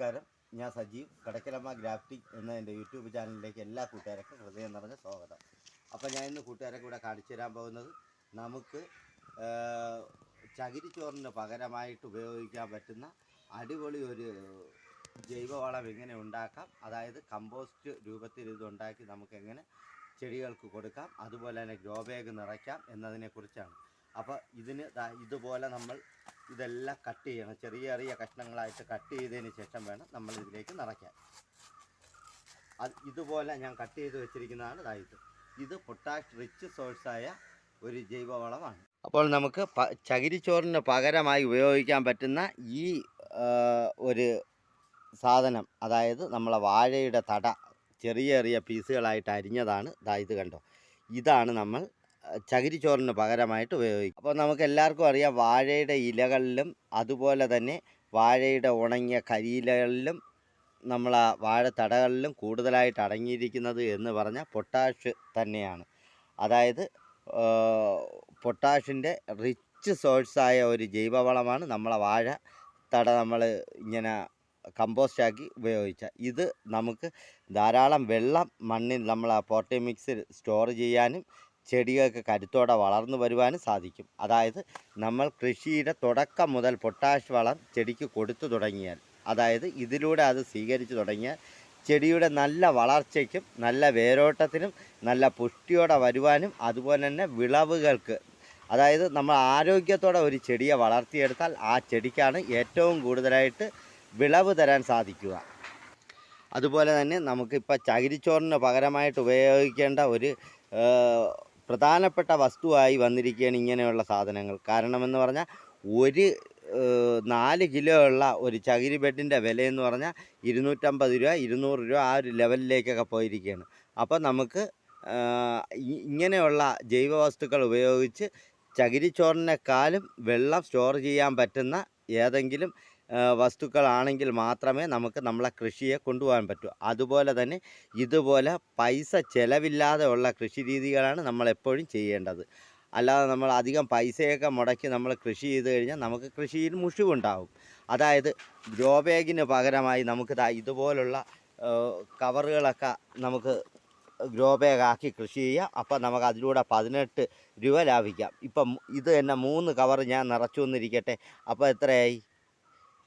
നമസ്കാരം. ഞാൻ സജീവ്. കടക്കലമ്മ ഗ്രാഫ്റ്റിംഗ് എന്ന എന്റെ യൂട്യൂബ് ചാനലിലേക്ക് എല്ലാ കൂട്ടുകാർക്കും ഹൃദയം നിറഞ്ഞ സ്വാഗതം. അപ്പോൾ ഞാൻ ഇന്ന് കൂട്ടുകാരെ കൂടെ കാണിച്ചു തരാൻ പോകുന്നത് നമുക്ക് ചകിരിച്ചോറിന് പകരമായിട്ട് ഉപയോഗിക്കാൻ പറ്റുന്ന അടിപൊളി ഒരു ജൈവവളം എങ്ങനെ ഉണ്ടാക്കാം അതായത് കമ്പോസ്റ്റ് രൂപത്തിൽ ഇത് ഉണ്ടാക്കി നമുക്ക് എങ്ങനെ ചെടികൾക്ക് കൊടുക്കാം അതുപോലെ തന്നെ ഗ്രോ ബാഗ് നിറയ്ക്കാം എന്നതിനെക്കുറിച്ചാണ്. അപ്പോൾ ഇതിന് ഇതുപോലെ നമ്മൾ ഇതെല്ലാം കട്ട് ചെയ്യണം. ചെറിയ ചെറിയ കഷ്ണങ്ങളായിട്ട് കട്ട് ചെയ്തതിന് ശേഷം വേണം നമ്മൾ ഇതിലേക്ക് നിറയ്ക്കാൻ. അത് ഇതുപോലെ ഞാൻ കട്ട് ചെയ്ത് വെച്ചിരിക്കുന്നതാണ്. ദാ ഇത്. പൊട്ടാഷ് റിച്ച് സോഴ്സായ ഒരു ജൈവവളമാണ്. അപ്പോൾ നമുക്ക് പ ചകിരിച്ചോറിന് പകരമായി ഉപയോഗിക്കാൻ പറ്റുന്ന ഈ ഒരു സാധനം അതായത് നമ്മളെ വാഴയുടെ തട ചെറിയ ചെറിയ പീസുകളായിട്ട് അരിഞ്ഞതാണ്. ഇതായത് ഇത് കണ്ടോ? ഇതാണ് നമ്മൾ ചകിരിച്ചോറിന് പകരമായിട്ട് ഉപയോഗിക്കും. അപ്പോൾ നമുക്ക് എല്ലാവർക്കും അറിയാം വാഴയുടെ ഇലകളിലും അതുപോലെ തന്നെ വാഴയുടെ ഉണങ്ങിയ കരിയിലകളിലും നമ്മൾ ആ വാഴത്തടകളിലും കൂടുതലായിട്ട് അടങ്ങിയിരിക്കുന്നത് എന്ന് പറഞ്ഞാൽ പൊട്ടാഷ് തന്നെയാണ്. അതായത് പൊട്ടാഷിന്റെ റിച്ച് സോഴ്സായ ഒരു ജൈവവളമാണ് നമ്മളെ വാഴ തട നമ്മൾ ഇങ്ങനെ കമ്പോസ്റ്റാക്കി ഉപയോഗിച്ച. ഇത് നമുക്ക് ധാരാളം വെള്ളം മണ്ണിൽ നമ്മൾ ആ പോർട്ടി മിക്സിൽ സ്റ്റോർ ചെയ്യാനും ചെടികൾക്ക് കരുത്തോടെ വളർന്നു വരുവാനും സാധിക്കും. അതായത് നമ്മൾ കൃഷിയുടെ തുടക്കം മുതൽ പൊട്ടാഷ് വളം ചെടിക്ക് കൊടുത്തു തുടങ്ങിയാൽ അതായത് ഇതിലൂടെ അത് സ്വീകരിച്ചു തുടങ്ങിയാൽ ചെടിയുടെ നല്ല വളർച്ചയ്ക്കും നല്ല വേരോട്ടത്തിനും നല്ല പുഷ്ടിയോടെ വരുവാനും അതുപോലെ തന്നെ വിളവുകൾക്ക് അതായത് നമ്മൾ ആരോഗ്യത്തോടെ ഒരു ചെടിയെ വളർത്തിയെടുത്താൽ ആ ചെടിക്കാണ് ഏറ്റവും കൂടുതലായിട്ട് വിളവ് തരാൻ സാധിക്കുക. അതുപോലെ തന്നെ നമുക്കിപ്പോൾ ചകിരിച്ചോറിന് പകരമായിട്ട് ഉപയോഗിക്കേണ്ട ഒരു പ്രധാനപ്പെട്ട വസ്തുവായി വന്നിരിക്കുകയാണ് ഇങ്ങനെയുള്ള സാധനങ്ങൾ. കാരണമെന്ന് പറഞ്ഞാൽ ഒരു നാല് കിലോ ഉള്ള ഒരു ചകിരി ബെഡിന്റെ വിലയെന്ന് പറഞ്ഞാൽ ഇരുന്നൂറ്റമ്പത് രൂപ ഇരുന്നൂറ് രൂപ ആ ഒരു ലെവലിലേക്കൊക്കെ പോയിരിക്കുകയാണ്. അപ്പോൾ നമുക്ക് ഇങ്ങനെയുള്ള ജൈവവസ്തുക്കൾ ഉപയോഗിച്ച് ചകിരിച്ചോറിനേക്കാളും വെള്ളം സ്റ്റോർ ചെയ്യാൻ പറ്റുന്ന ഏതെങ്കിലും വസ്തുക്കളാണെങ്കിൽ മാത്രമേ നമുക്ക് നമ്മളെ കൃഷിയെ കൊണ്ടുപോകാൻ പറ്റൂ. അതുപോലെ തന്നെ ഇതുപോലെ പൈസ ചിലവില്ലാതെ ഉള്ള കൃഷി രീതികളാണ് നമ്മളെപ്പോഴും ചെയ്യേണ്ടത്. അല്ലാതെ നമ്മൾ അധികം പൈസയൊക്കെ മുടക്കി നമ്മൾ കൃഷി ചെയ്ത് കഴിഞ്ഞാൽ നമുക്ക് കൃഷിയിൽ മുഷിവുണ്ടാവും. അതായത് ഗ്രോ ബാഗിന് പകരമായി നമുക്ക് ഇതുപോലുള്ള കവറുകളൊക്കെ നമുക്ക് ഗ്രോ ആക്കി കൃഷി ചെയ്യാം. അപ്പോൾ നമുക്ക് അതിലൂടെ പതിനെട്ട് രൂപ ലാഭിക്കാം. ഇപ്പം ഇത് തന്നെ മൂന്ന് കവർ ഞാൻ നിറച്ചു വന്നിരിക്കട്ടെ അപ്പോൾ എത്രയായി?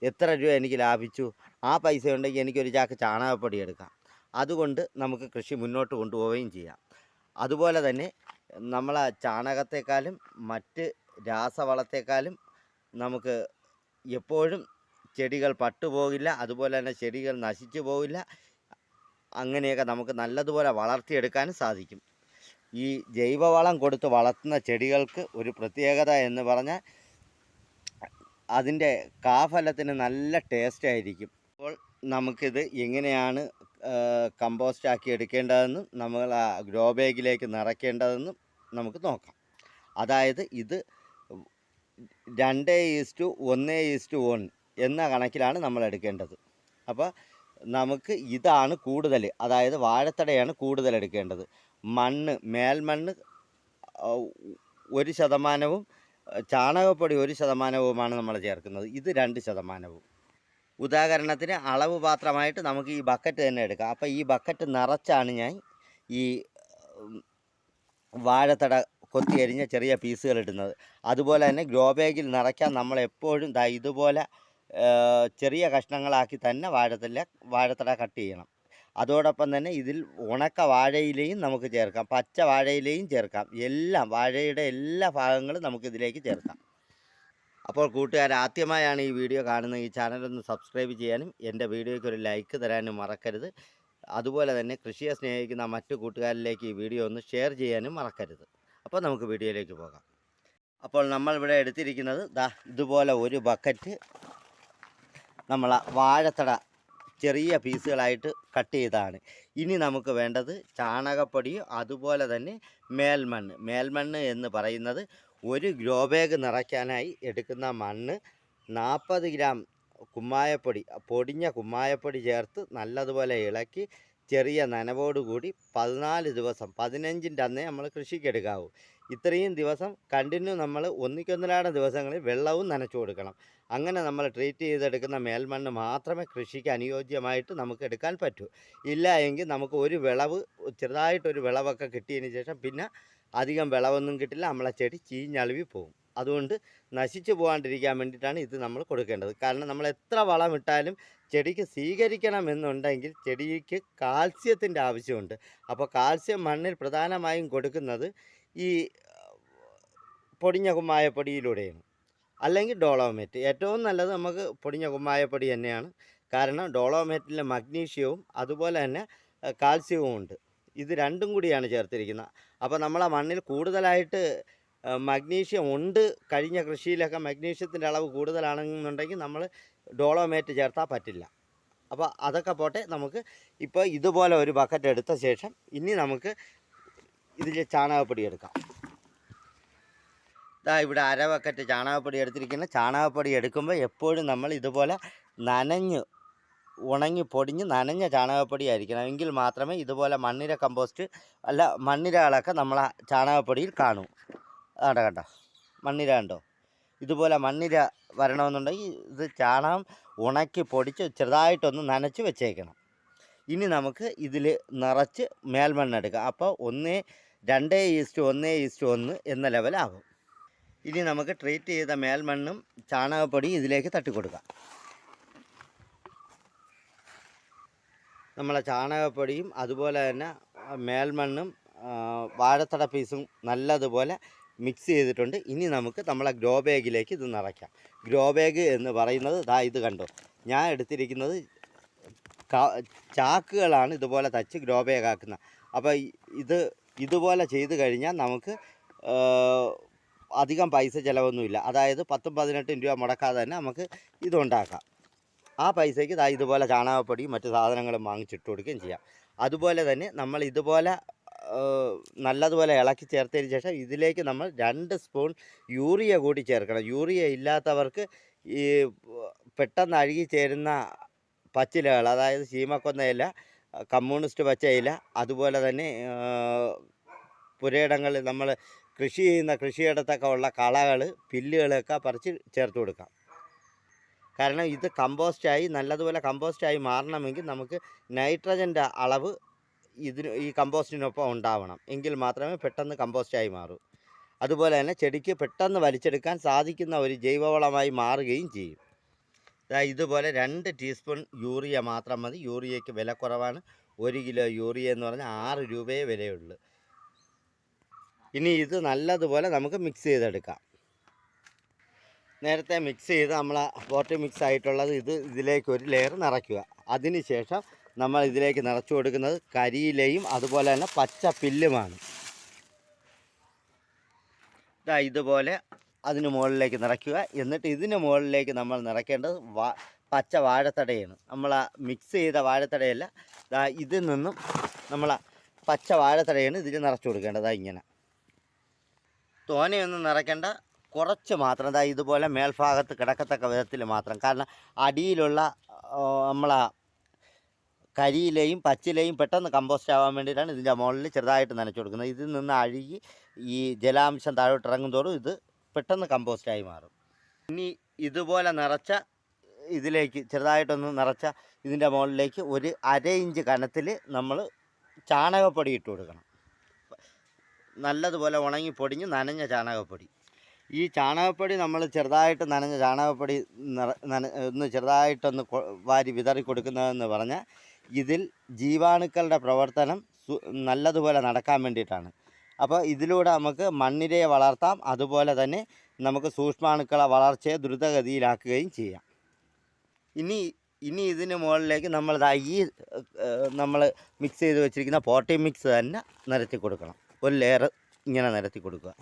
എത്ര രൂപ എനിക്ക് ലാഭിച്ചു? ആ പൈസ ഉണ്ടെങ്കിൽ എനിക്കൊരു ചാക്ക് ചാണകപ്പൊടി എടുക്കാം. അതുകൊണ്ട് നമുക്ക് കൃഷി മുന്നോട്ട് കൊണ്ടുപോവുകയും ചെയ്യാം. അതുപോലെ തന്നെ നമ്മളെ ചാണകത്തെക്കാളും മറ്റ് രാസവളത്തെക്കാളും നമുക്ക് എപ്പോഴും ചെടികൾ പട്ടുപോകില്ല. അതുപോലെ തന്നെ ചെടികൾ നശിച്ചു പോകില്ല. അങ്ങനെയൊക്കെ നമുക്ക് നല്ലതുപോലെ വളർത്തിയെടുക്കാനും സാധിക്കും. ഈ ജൈവവളം കൊടുത്ത് വളർത്തുന്ന ചെടികൾക്ക് ഒരു പ്രത്യേകത എന്ന് പറഞ്ഞാൽ അതിന്റെ കാഫലത്തിന് നല്ല ടേസ്റ്റ് ആയിരിക്കും. അപ്പോൾ നമുക്കിത് എങ്ങനെയാണ് കമ്പോസ്റ്റ് ആക്കി എടുക്കേണ്ടതെന്നും നമ്മൾ ആ ഗ്രോ ബാഗിലേക്ക് നിറയ്ക്കേണ്ടതെന്നും നമുക്ക് നോക്കാം. അതായത് ഇത് രണ്ട് ഈസ്റ്റു ഒന്ന് ഈസ്റ്റു വൺ എന്ന കണക്കിലാണ് നമ്മൾ എടുക്കേണ്ടത്. അപ്പോൾ നമുക്ക് ഇതാണ് കൂടുതൽ അതായത് വാഴത്തടയാണ് കൂടുതൽ എടുക്കേണ്ടത്. മണ്ണ് മേൽമണ്ണ് ഒരു ശതമാനവും ചാണകപ്പൊടി ഒരു ശതമാനവുമാണ് നമ്മൾ ചേർക്കുന്നത്. ഇത് രണ്ട് ശതമാനവും. ഉദാഹരണത്തിന് അളവ് പാത്രമായിട്ട് നമുക്ക് ഈ ബക്കറ്റ് തന്നെ എടുക്കാം. അപ്പോൾ ഈ ബക്കറ്റ് നിറച്ചാണ് ഞാൻ ഈ വാഴത്തട കൊത്തി അരിഞ്ഞ ചെറിയ പീസുകൾ ഇടുന്നത്. അതുപോലെ തന്നെ ഗ്രോ ബാഗിൽ നിറയ്ക്കാൻ നമ്മൾ എപ്പോഴും ഇതുപോലെ ചെറിയ കഷ്ണങ്ങളാക്കി തന്നെ വാഴത്തല വാഴത്തട കട്ട് ചെയ്യണം. അതോടൊപ്പം തന്നെ ഇതിൽ ഉണക്ക വാഴയിലയും നമുക്ക് ചേർക്കാം. പച്ച വാഴയിലയും ചേർക്കാം. എല്ലാം വാഴയുടെ എല്ലാ ഭാഗങ്ങളും നമുക്ക് ഇതിലേക്ക് ചേർക്കാം. അപ്പോൾ കൂട്ടുകാർ ആദ്യമായാണ് ഈ വീഡിയോ കാണുന്നത്. ഈ ചാനലൊന്ന് സബ്സ്ക്രൈബ് ചെയ്യാനും എന്റെ വീഡിയോയ്ക്ക് ഒരു ലൈക്ക് തരാനും മറക്കരുത്. അതുപോലെ തന്നെ കൃഷിയെ സ്നേഹിക്കുന്ന മറ്റു കൂട്ടുകാരിലേക്ക് ഈ വീഡിയോ ഒന്ന് ഷെയർ ചെയ്യാനും മറക്കരുത്. അപ്പോൾ നമുക്ക് വീഡിയോയിലേക്ക് പോകാം. അപ്പോൾ നമ്മൾ ഇവിടെ എടുത്തിരിക്കുന്നത് ദാ ഇതുപോലെ ഒരു ബക്കറ്റ്. നമ്മൾ വാഴത്തട ചെറിയ പീസുകളായിട്ട് കട്ട് ചെയ്തതാണ് ഇനി നമുക്ക് വേണ്ടത് ചാണകപ്പൊടിയും അതുപോലെ തന്നെ മേൽമണ്ണ്. മേൽമണ്ണ് എന്ന് പറയുന്നത് ഒരു ഗ്രോ ബാഗ് നിറയ്ക്കാനായി എടുക്കുന്ന മണ്ണ് നാൽപ്പത് ഗ്രാം കുമ്മായപ്പൊടി പൊടിഞ്ഞ കുമ്മായപ്പൊടി ചേർത്ത് നല്ലതുപോലെ ഇളക്കി ചെറിയ നനവോടുകൂടി പതിനാല് ദിവസം പതിനഞ്ചിന്റെ അന്നേ നമ്മൾ കൃഷിക്കെടുക്കാവൂ ഇത്രയും ദിവസം കണ്ടിന്യൂ നമ്മൾ ഒന്നിക്കൊന്നിലാടെ ദിവസങ്ങളിൽ വെള്ളവും നനച്ചു കൊടുക്കണം. അങ്ങനെ നമ്മൾ ട്രീറ്റ് ചെയ്തെടുക്കുന്ന മേൽമണ്ണ് മാത്രമേ കൃഷിക്ക് അനുയോജ്യമായിട്ട് നമുക്ക് എടുക്കാൻ പറ്റൂ. ഇല്ല എങ്കിൽ നമുക്ക് ഒരു വിളവ് ചെറുതായിട്ടൊരു വിളവൊക്കെ കിട്ടിയതിന് ശേഷം പിന്നെ അധികം വിളവൊന്നും കിട്ടില്ല നമ്മളെ ചെടി ചീഞ്ഞളുവി പോകും. അതുകൊണ്ട് നശിച്ചു പോകാണ്ടിരിക്കാൻ വേണ്ടിയിട്ടാണ് ഇത് നമ്മൾ കൊടുക്കേണ്ടത്. കാരണം നമ്മൾ എത്ര വളം ഇട്ടാലും ചെടിക്ക് സ്വീകരിക്കണമെന്നുണ്ടെങ്കിൽ ചെടിക്ക് കാൽസ്യത്തിന്റെ ആവശ്യമുണ്ട്. അപ്പോൾ കാൽസ്യം മണ്ണിൽ പ്രധാനമായും കൊടുക്കുന്നത് ഈ പൊടിഞ്ഞ കുമ്മായപ്പൊടിയിലൂടെയാണ് അല്ലെങ്കിൽ ഡോളോമേറ്റ്. ഏറ്റവും നല്ലത് നമുക്ക് പൊടിഞ്ഞ കുമ്മായപ്പൊടി തന്നെയാണ്. കാരണം ഡോളോമേറ്റിൽ മഗ്നീഷ്യവും അതുപോലെ തന്നെ കാൽസ്യവും ഉണ്ട് ഇത് രണ്ടും കൂടിയാണ് ചേർത്തിരിക്കുന്നത്. അപ്പോൾ നമ്മളെ മണ്ണിൽ കൂടുതലായിട്ട് മഗ്നീഷ്യം ഉണ്ട്. കഴിഞ്ഞ കൃഷിയിലൊക്കെ മഗ്നീഷ്യത്തിന്റെ അളവ് കൂടുതലാണെന്നുണ്ടെങ്കിൽ നമ്മൾ ഡോളോമേറ്റ് ചേർത്താൽ പറ്റില്ല. അപ്പോൾ അതൊക്കെ പോട്ടെ നമുക്ക് ഇപ്പോൾ ഇതുപോലെ ഒരു ബക്കറ്റ് എടുത്ത ശേഷം ഇനി നമുക്ക് ഇതിൽ ചാണകപ്പൊടി എടുക്കാം. ഇതാ ഇവിടെ അര ബക്കറ്റ് ചാണകപ്പൊടി എടുത്തിരിക്കുന്ന. ചാണകപ്പൊടി എടുക്കുമ്പോൾ എപ്പോഴും നമ്മൾ ഇതുപോലെ നനഞ്ഞ് ഉണങ്ങി പൊടിഞ്ഞ് നനഞ്ഞ ചാണകപ്പൊടി ആയിരിക്കണം. എങ്കിൽ മാത്രമേ ഇതുപോലെ മണ്ണിര കമ്പോസ്റ്റ് അല്ല മണ്ണിരകളൊക്കെ നമ്മൾ ചാണകപ്പൊടിയിൽ കാണൂ. ആണ്ട കണ്ടോ? മണ്ണിര കണ്ടോ? ഇതുപോലെ മണ്ണിര വരണമെന്നുണ്ടെങ്കിൽ ഇത് ചാണകം ഉണക്കി പൊടിച്ച് ചെറുതായിട്ടൊന്ന് നനച്ച് വെച്ചേക്കണം. ഇനി നമുക്ക് ഇതിൽ നിറച്ച് മേൽമണ്ണെടുക്കാം അപ്പോൾ ഒന്ന് രണ്ട് ഈസ്റ്റ് ഒന്ന് ഈസ്റ്റ് ഒന്ന് എന്ന ലെവലാകും. ഇനി നമുക്ക് ട്രീറ്റ് ചെയ്ത മേൽമണ്ണും ചാണകപ്പൊടി ഇതിലേക്ക് തട്ടിക്കൊടുക്കാം. നമ്മളെ ചാണകപ്പൊടിയും അതുപോലെ തന്നെ മേൽമണ്ണും വാഴത്തട പീസും നല്ലതുപോലെ മിക്സ് ചെയ്തിട്ടുണ്ട്. ഇനി നമുക്ക് നമ്മളെ ഗ്രോ ബാഗിലേക്ക് ഇത് നിറയ്ക്കാം. ഗ്രോ ബാഗ് എന്ന് പറയുന്നത് ദാ ഇത് കണ്ടോ? ഞാൻ എടുത്തിരിക്കുന്നത് ചാക്കുകളാണ് ഇതുപോലെ തച്ച് ഗ്രോ ബാഗ് ആക്കുന്നത് അപ്പോൾ ഇത് ഇതുപോലെ ചെയ്ത് കഴിഞ്ഞാൽ നമുക്ക് അധികം പൈസ ചിലവൊന്നുമില്ല. അതായത് പത്തും പതിനെട്ടും രൂപ മുടക്കാതെ തന്നെ നമുക്ക് ഇതുണ്ടാക്കാം. ആ പൈസയ്ക്ക് ഇതാ ഇതുപോലെ ചാണകപ്പൊടിയും മറ്റു സാധനങ്ങളും വാങ്ങിച്ചിട്ട് കൊടുക്കുകയും ചെയ്യാം. അതുപോലെ തന്നെ നമ്മൾ ഇതുപോലെ നല്ലതുപോലെ ഇളക്കി ചേർത്തതിന് ശേഷം ഇതിലേക്ക് നമ്മൾ രണ്ട് സ്പൂൺ യൂറിയ കൂടി ചേർക്കണം. യൂറിയ ഇല്ലാത്തവർക്ക് ഈ പെട്ടെന്ന് അഴുകി ചേരുന്ന പച്ചിലകൾ അതായത് ചീമക്കൊന്ന ഇല കമ്മ്യൂണിസ്റ്റ് പച്ച ഇല അതുപോലെ തന്നെ പുരയിടങ്ങളിൽ നമ്മൾ കൃഷി ചെയ്യുന്ന കൃഷിയിടത്തൊക്കെ ഉള്ള കളകൾ പില്ലുകളൊക്കെ പറിച്ച് ചേർത്ത് കൊടുക്കാം. കാരണം ഇത് കമ്പോസ്റ്റായി നല്ലതുപോലെ കമ്പോസ്റ്റായി മാറണമെങ്കിൽ നമുക്ക് നൈട്രജന്റെ അളവ് ഇതിന് ഈ കമ്പോസ്റ്റിനൊപ്പം ഉണ്ടാവണം. എങ്കിൽ മാത്രമേ പെട്ടെന്ന് കമ്പോസ്റ്റായി മാറൂ. അതുപോലെ തന്നെ ചെടിക്ക് പെട്ടെന്ന് വലിച്ചെടുക്കാൻ സാധിക്കുന്ന ഒരു ജൈവവളമായി മാറുകയും ചെയ്യും. ഇതുപോലെ രണ്ട് ടീസ്പൂൺ യൂറിയ മാത്രം മതി. യൂറിയയ്ക്ക് വില കുറവാണ്. ഒരു കിലോ യൂറിയ എന്ന് പറഞ്ഞാൽ ആറ് രൂപയെ വിലയുള്ളൂ. ഇനി ഇത് നല്ലതുപോലെ നമുക്ക് മിക്സ് ചെയ്തെടുക്കാം. നേരത്തെ മിക്സ് ചെയ്ത് നമ്മൾ പോട്ടി മിക്സ് ആയിട്ടുള്ളത് ഇത് ഇതിലേക്ക് ഒരു ലെയർ നിറയ്ക്കുക. അതിന് ശേഷം നമ്മൾ ഇതിലേക്ക് നിറച്ചു കൊടുക്കുന്നത് കരിയിലയും അതുപോലെ തന്നെ പച്ച പില്ലുമാണ്. ഇതാ ഇതുപോലെ അതിന് മുകളിലേക്ക് നിറയ്ക്കുക. എന്നിട്ട് ഇതിന് മുകളിലേക്ക് നമ്മൾ നിറയ്ക്കേണ്ടത് വാ പച്ച വാഴത്തടയാണ്. നമ്മൾ മിക്സ് ചെയ്ത വാഴത്തടയല്ല. ഇതിൽ നിന്നും നമ്മൾ പച്ച വാഴത്തടയാണ് ഇതിൽ നിറച്ചു കൊടുക്കേണ്ടത്. ഇങ്ങനെ. തോനെയൊന്നും നിറയ്ക്കേണ്ട. കുറച്ച് മാത്രം. അതായത് ഇതുപോലെ മേൽഭാഗത്ത് കിടക്കത്തക്ക വിധത്തിൽ മാത്രം. കാരണം അടിയിലുള്ള നമ്മളെ കരിയിലയും പച്ചിലയും പെട്ടെന്ന് കമ്പോസ്റ്റ് ആവാൻ വേണ്ടിയിട്ടാണ് ഇതിന്റെ മുകളിൽ ചെറുതായിട്ട് നനച്ചു കൊടുക്കുന്നത്. ഇതിൽ നിന്ന് അഴുകി ഈ ജലാംശം താഴോട്ട് ഇറങ്ങുന്തോറും ഇത് പെട്ടെന്ന് കമ്പോസ്റ്റായി മാറും. ഇനി ഇതുപോലെ നിറച്ച ഇതിലേക്ക് ചെറുതായിട്ടൊന്ന് നിറച്ച ഇതിന്റെ മുകളിലേക്ക് ഒരു അര ഇഞ്ച് കനത്തിൽ നമ്മൾ ചാണകപ്പൊടി ഇട്ട് കൊടുക്കണം. നല്ലതുപോലെ ഉണങ്ങി പൊടിഞ്ഞ് നനഞ്ഞ ചാണകപ്പൊടി. ഈ ചാണകപ്പൊടി നമ്മൾ ചെറുതായിട്ട് നനഞ്ഞ ചാണകപ്പൊടി നന ഒന്ന് ചെറുതായിട്ടൊന്ന് വാരി വിതറി കൊടുക്കുന്നതെന്ന് പറഞ്ഞാൽ ഇതിൽ ജീവാണുക്കളുടെ പ്രവർത്തനം നല്ലതുപോലെ നടക്കാൻ വേണ്ടിയിട്ടാണ്. അപ്പോൾ ഇതിലൂടെ നമുക്ക് മണ്ണിരയെ വളർത്താം. അതുപോലെ തന്നെ നമുക്ക് സൂക്ഷ്മാണുക്കളെ വളർച്ചയെ ദ്രുതഗതിയിലാക്കുകയും ചെയ്യാം. ഇനി ഇനി ഇതിന് മുകളിലേക്ക് നമ്മൾ ഈ നമ്മൾ മിക്സ് ചെയ്ത് വെച്ചിരിക്കുന്ന പോട്ടി മിക്സ് തന്നെ നിരത്തി കൊടുക്കണം. ഒരു ലെയർ ഇങ്ങനെ നിരത്തി കൊടുക്കുക.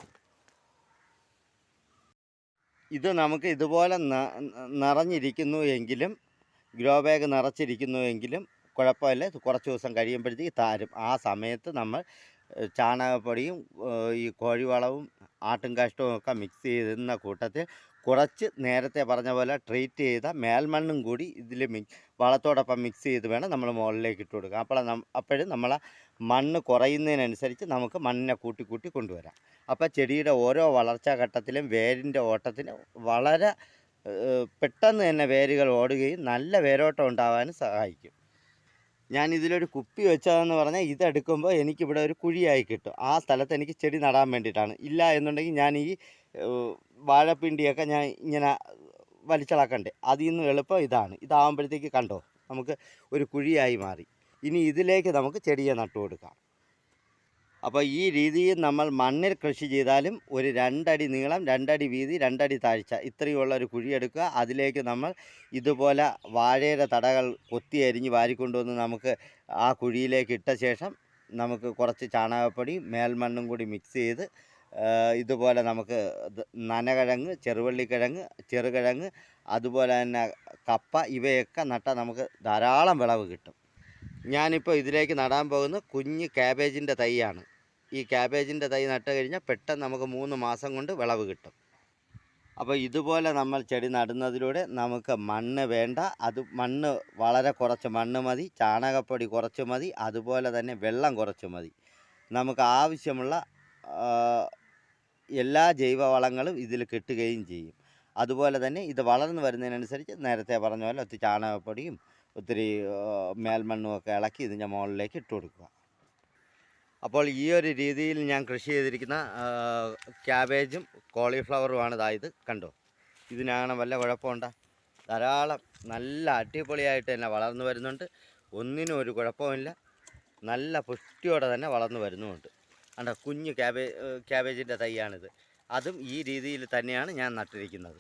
ഇത് നമുക്ക് ഇതുപോലെ നിറഞ്ഞിരിക്കുന്നു എങ്കിലും ഗ്രോ ബാഗ് നിറച്ചിരിക്കുന്നു എങ്കിലും കുഴപ്പമില്ല. കുറച്ച് ദിവസം കഴിയുമ്പോഴത്തേക്ക് താരും. ആ സമയത്ത് നമ്മൾ ചാണകപ്പൊടിയും ഈ കോഴിവളവും ആട്ടും കാഷ്ടവും ഒക്കെ മിക്സ് ചെയ്തിരുന്ന കൂട്ടത്തിൽ കുറച്ച് നേരത്തെ പറഞ്ഞ പോലെ ട്രീറ്റ് ചെയ്ത മേൽമണ്ണും കൂടി ഇതിൽ മിക് വളത്തോടൊപ്പം മിക്സ് ചെയ്ത് വേണം നമ്മൾ മുകളിലേക്ക് ഇട്ട് കൊടുക്കുക അപ്പോൾ അപ്പോഴും നമ്മളെ മണ്ണ് കുറയുന്നതിനനുസരിച്ച് നമുക്ക് മണ്ണിനെ കൂട്ടി കൂട്ടി കൊണ്ടുവരാം. അപ്പോൾ ചെടിയുടെ ഓരോ വളർച്ചാ ഘട്ടത്തിലും വേരിന്റെ ഓട്ടത്തിന് വളരെ പെട്ടെന്ന് തന്നെ വേരുകൾ ഓടുകയും നല്ല വേരോട്ടം ഉണ്ടാകാനും സഹായിക്കും. ഞാൻ ഇതിലൊരു കുപ്പി വെച്ചതെന്ന് പറഞ്ഞാൽ ഇതെടുക്കുമ്പോൾ എനിക്കിവിടെ ഒരു കുഴിയായി കിട്ടും. ആ സ്ഥലത്ത് എനിക്ക് ചെടി നടാൻ വേണ്ടിയിട്ടാണ്. ഇല്ല എന്നുണ്ടെങ്കിൽ ഞാൻ ഈ വാഴപ്പിണ്ടിയൊക്കെ ഞാൻ ഇങ്ങനെ വലിച്ചിളക്കണ്ടേ. അതിൽ നിന്ന് എളുപ്പം ഇതാണ്. ഇതാകുമ്പോഴത്തേക്ക് കണ്ടോ നമുക്ക് ഒരു കുഴിയായി മാറി. ഇനി ഇതിലേക്ക് നമുക്ക് ചെടിയെ നട്ടു കൊടുക്കാം അപ്പോൾ ഈ രീതിയിൽ നമ്മൾ മണ്ണിൽ കൃഷി ചെയ്താലും ഒരു രണ്ടടി നീളം രണ്ടടി വീതി രണ്ടടി താഴ്ച ഇത്രയുള്ള ഒരു കുഴിയെടുക്കുക അതിലേക്ക് നമ്മൾ ഇതുപോലെ വാഴയുടെ തടകൾ കൊത്തി അരിഞ്ഞ് വാരിക്കൊണ്ടുവന്ന് നമുക്ക് ആ കുഴിയിലേക്ക് ഇട്ട ശേഷം നമുക്ക് കുറച്ച് ചാണകപ്പൊടി മേൽമണ്ണും കൂടി മിക്സ് ചെയ്ത് ഇതുപോലെ നമുക്ക് നനകിഴങ്ങ് ചെറുവള്ളിക്കിഴങ്ങ് ചെറുകിഴങ്ങ് അതുപോലെ തന്നെ കപ്പ ഇവയൊക്കെ നട്ടാൽ നമുക്ക് ധാരാളം വിളവ് കിട്ടും. ഞാനിപ്പോൾ ഇതിലേക്ക് നടാൻ പോകുന്ന കുഞ്ഞ് ക്യാബേജിന്റെ തൈയാണ്. ഈ ക്യാബേജിന്റെ തൈ നട്ട് കഴിഞ്ഞാൽ പെട്ടെന്ന് നമുക്ക് മൂന്ന് മാസം കൊണ്ട് വിളവ് കിട്ടും. അപ്പോൾ ഇതുപോലെ നമ്മൾ ചെടി നടുന്നതിലൂടെ നമുക്ക് മണ്ണ് വേണ്ട. അത് മണ്ണ് വളരെ കുറച്ച് മണ്ണ് മതി. ചാണകപ്പൊടി കുറച്ച് മതി. അതുപോലെ തന്നെ വെള്ളം കുറച്ച് മതി. നമുക്ക് ആവശ്യമുള്ള എല്ലാ ജൈവവളങ്ങളും ഇതിൽ കിട്ടുകയും ചെയ്യും. അതുപോലെ തന്നെ ഇത് വളർന്നു വരുന്നതിനനുസരിച്ച് നേരത്തെ പറഞ്ഞ പോലെ ഒത്തിരി ചാണകപ്പൊടിയും ഒത്തിരി മേൽമണ്ണുമൊക്കെ ഇളക്കി ഇതിന്റെ മുകളിലേക്ക് ഇട്ട് കൊടുക്കുക. അപ്പോൾ ഈ ഒരു രീതിയിൽ ഞാൻ കൃഷി ചെയ്തിരിക്കുന്ന ക്യാബേജും കോളിഫ്ലവറുമാണ് ഇതായത് കണ്ടോ? ഇതിനാണ് വല്ല കുഴപ്പമുണ്ട? ധാരാളം നല്ല അടിപൊളിയായിട്ട് തന്നെ വളർന്നു വരുന്നുണ്ട്. ഒന്നിനും ഒരു കുഴപ്പമില്ല നല്ല പുഷ്ടിയോടെ തന്നെ വളർന്നു വരുന്നുമുണ്ട്. കണ്ടോ? കുഞ്ഞ് ക്യാബേ ക്യാബേജിന്റെ തൈയാണിത്. അതും ഈ രീതിയിൽ തന്നെയാണ് ഞാൻ നട്ടിരിക്കുന്നത്.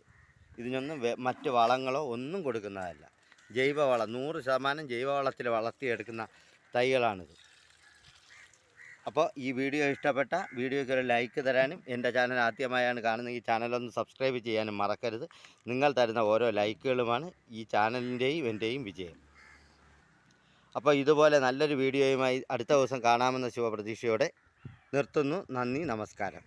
ഇതിനൊന്നും മറ്റ് വളങ്ങളോ ഒന്നും കൊടുക്കുന്നതല്ല. ജൈവവളം നൂറ് ശതമാനം ജൈവവളത്തിൽ വളർത്തിയെടുക്കുന്ന തൈകളാണിത്. അപ്പോൾ ഈ വീഡിയോ ഇഷ്ടപ്പെട്ട വീഡിയോയ്ക്ക് ഒരു ലൈക്ക് തരാനും എന്റെ ചാനൽ ആദ്യമായാണ് കാണുന്നെങ്കിൽ ഈ ചാനലൊന്ന് സബ്സ്ക്രൈബ് ചെയ്യാനും മറക്കരുത്. നിങ്ങൾ തരുന്ന ഓരോ ലൈക്കുകളുമാണ് ഈ ചാനലിന്റെയും എന്റെയും വിജയം. അപ്പോൾ ഇതുപോലെ നല്ലൊരു വീഡിയോയുമായി അടുത്ത ദിവസം കാണാമെന്ന ശുഭപ്രതീക്ഷയോടെ നിർത്തുന്നു. നന്ദി നമസ്കാരം.